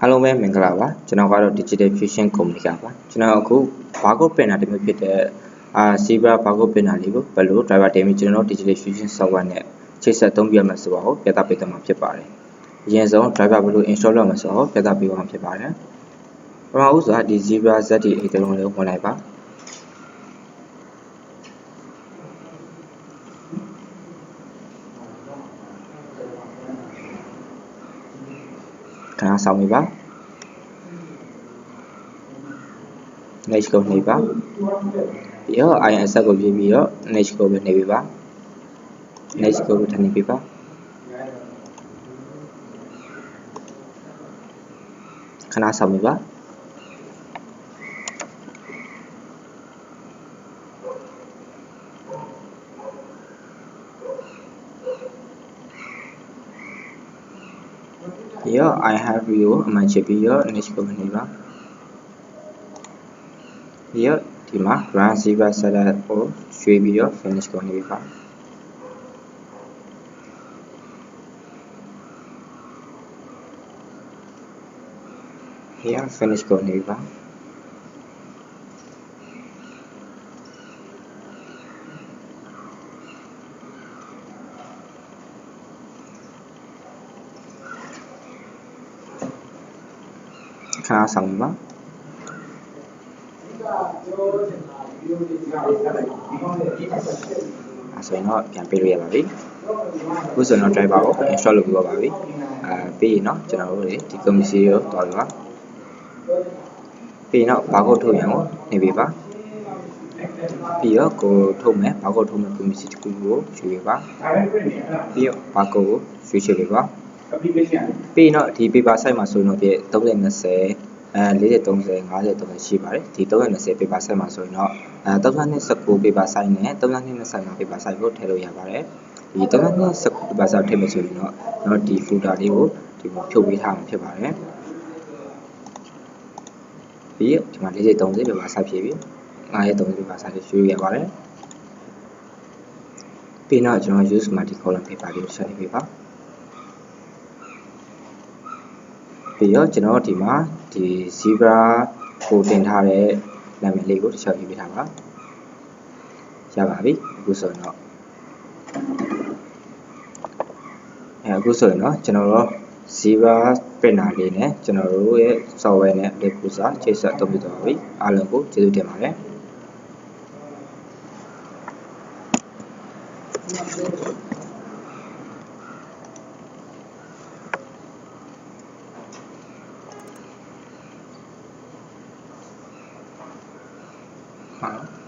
အားလုံးပဲမင်္ဂလာပါကျွန်တော်ကတော့ Digital Fusion Company ကပါကျွန်တော်အခု barcode printer တစ်မျိုးဖြစ်တဲ့အာ Zebra barcode printer လေးကိုဘယ်လို driver တင်ပြီးကျွန်တော်တို့ Digital Fusion software နဲ့ချိတ်ဆက်သုံးပြရမယ်ဆိုတော့ပြသပေးသွားမှာဖြစ်ပါတယ်အရင်ဆုံး driver ဘယ်လို install လုပ်မလဲဆိုတော့ပြသပေးသွားမှာဖြစ်ပါတယ်ပထမဦးစွာဒီ Zebra ZT8 တလုံးလေးကိုဝင်လိုက်ပါ ခဏဆောင်ပြီပါ next ကိုနှိပ်ပါပြီးတော့ IS ကိုပြပြီးတော့ next ကိုပဲနှိပ်ပြပါ next ကိုပဲထပ်နှိပ်ပြပါခဏဆောင်ပြီပါ ပြီးတော့ I have you ကိုအမှန်ချပြီးတော့ next ကိုနှိပ်ပါပြီးတော့ဒီမှာ run zebra setup ကိုရွှေ့ပြီးတော့ finish ကိုနှိပ်ပါပြီးတော့ finish ကို နှိပ်ပါခါဆောင်ပါအဲဆိုရင်တော့ပြန်ပေးလို့ရပါပြီအခုဆိုရင်တော့ driver ကို install လုပ်ပြီးတော့ပါပြီအဲပြီးရင်တော့ကျွန်တော်တို့တွေဒီ community ကိုတွားပြီပါပြီးရင်တော့ barcode ထုတ်ရအောင်နေပြီပါပြီးတော့ကိုထုတ်မယ် barcode ထုတ်မယ် community တစ်ခုကိုရွှေ့ပြပါပြီးတော့ barcode ကိုရွှေ့ချပြပါ ပြီးရင်တော့ဒီ paper size မှာဆိုရင်တော့ပြ30 20အဲ40 30 50 30ရှိပါတယ်ဒီ320 paper size မှာဆိုရင်တော့အဲ3219 paper size နဲ့3225 paper size ကိုထည့်လို့ရပါတယ်ဒီ3219 paper size ထည့်မယ်ဆိုရင်တော့တော့ဒီ folder လေးကိုဒီမှာဖြုတ်ပေးထားမှာဖြစ်ပါတယ်ပြီးဒီမှာ40 30 paper size ဖြစ်ပြီ930 paper size ရွှေ့ရပါတယ်ပြီးတော့ကျွန်တော် use multi column paper လေးကိုဆက်နေပြီပါ ပြီးတော့ကျွန်တော်ဒီမှာဒီ zebra ကိုတင်ထားတဲ့နာမည်လေးကိုတစ်ချက်ရေးပေးထားပါရပါပြီအခုဆိုရင်တော့အဲအခုဆိုရင်တော့ကျွန်တော်တို့ zebra printer လေးနဲ့ကျွန်တော်တို့ရဲ့ software နဲ့ link ကိုစာချိတ်ဆက်သုံးပြသွားပါပြီအားလုံးကိုကျေးဇူးတင်ပါတယ် 好。